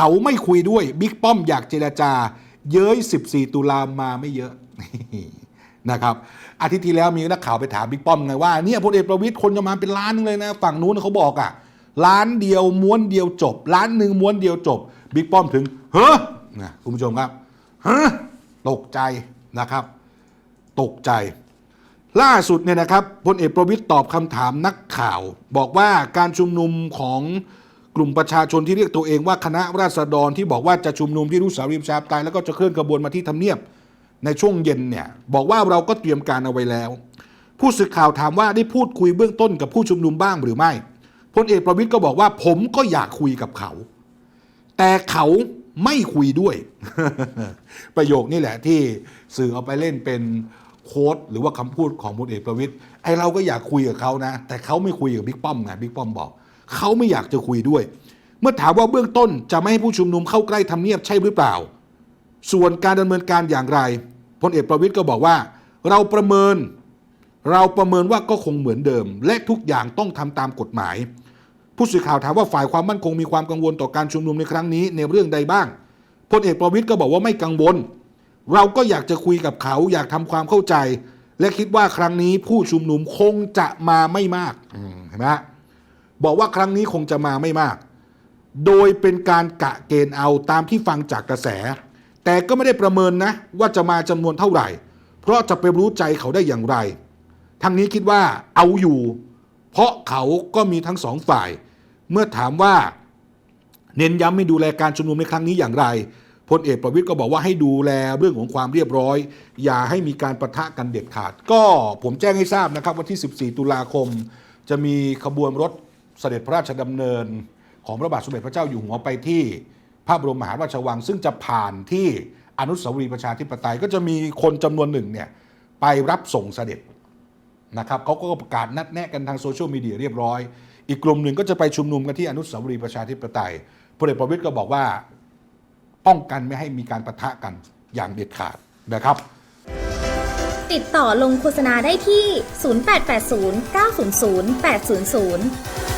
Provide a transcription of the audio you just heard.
เขาไม่คุยด้วยบิ๊กป้อมอยากเจรจา เย้ย 14 ตุลามาไม่เยอะนะครับอาทิตย์ที่แล้วมีนักข่าวไปถามบิ๊กป้อมไงว่าเนี่ยพลเอกประวิตยคนจะมาเป็นล้านนึงเลยนะฝั่งนู้นเขาบอกอะ่ะล้านเดียวม้วนเดียวจบล้านหนึ่งม้วนเดียวจบบิ๊กป้อมถึงเฮ้อนะคุณผู้ชมครับเฮ้อตกใจนะครับ ตกใจ ล่าสุดเนี่ยนะครับพลเอกประวิตยตอบคำถามนักข่าว บอกว่าการชุมนุมของ กลุ่มประชาชนที่เรียกตัวเองว่าคณะราษฎรที่บอกว่าจะชุมนุมที่อนุสาวรีย์ประชาธิปไตยแล้วก็จะเคลื่อนขบวนมาที่ทำเนียบในช่วงเย็นเนี่ยบอกว่าเราก็เตรียมการเอาไว้แล้ว ผู้สื่อข่าวถามว่าได้พูดคุยเบื้องต้นกับผู้ชุมนุมบ้างหรือไม่พลเอกประวิตยก็บอกว่า ผมก็อยากคุยกับเขา แต่เขาไม่คุยด้วย ประโยคนี้แหละที่สื่อเอาไปเล่นเป็นโค้ดหรือว่าคำพูดของพลเอกประวิตยไอเราก็อยากคุยกับเขานะ แต่เขาไม่คุยกับบิ๊กป้อมไงบิ๊กป้อมบอก เขาไม่อยากจะคุยด้วย เมื่อถามว่าเบื้องต้นจะไม่ให้ผู้ชุมนุมเข้าใกล้ทำเนียบใช่หรือเปล่า ส่วนการดำเนินการอย่างไรพลเอกประวิตยก็บอกว่า เราประเมิน เราประเมินว่าก็คงเหมือนเดิม และทุกอย่างต้องทำตามกฎหมาย ผู้สื่อข่าวถามว่าฝ่ายความมั่นคงมีความกังวลต่อการชุมนุมในครั้งนี้ในเรื่องใดบ้างพลเอกประวิตยก็บอกว่าไม่กังวล เราก็อยากจะคุยกับเขาอยากทำความเข้าใจ และคิดว่าครั้งนี้ผู้ชุมนุมคงจะมาไม่มากเห็นไหม บอกว่าครั้งนี้คงจะมาไม่มาก โดยเป็นการกะเกณฑ์เอาตามที่ฟังจากกระแส แต่ก็ไม่ได้ประเมินนะ ว่าจะมาจำนวนเท่าไหร่ เพราะจะไปรู้ใจเขาได้อย่างไร ทั้งนี้คิดว่าเอาอยู่ เพราะเขาก็มีทั้งสองฝ่าย เมื่อถามว่า เน้นย้ำให้ดูแลการชุมนุมในครั้งนี้อย่างไรพลเอกประวิตยก็บอกว่าให้ดูแลเรื่องของความเรียบร้อย อย่าให้มีการประทะกันเด็ดขาด ก็ผมแจ้งให้ทราบนะครับวันที่ 14 ตุลาคม จะมีขบวนรถ เสด็จพระราชดำเนินของพระบาทสมเด็จพระเจ้าอยู่หัวไปที่พระบรมมหาราชวัง ซึ่งจะผ่านที่อนุสาวรีย์ประชาธิปไตยก็จะมีคนจำนวนหนึ่งเนี่ยไปรับส่งเสด็จนะครับเขาก็ประกาศนัดแนะกันทางโซเชียลมีเดียเรียบร้อย อีกกลุ่มหนึ่งก็จะไปชุมนุมกันที่อนุสาวรีย์ประชาธิปไตยพลเอกประวิตยก็บอกว่าป้องกันไม่ให้มีการประทะกันอย่างเด็ดขาดนะครับ ติดต่อลงโฆษณาได้ที่ 0880 900 800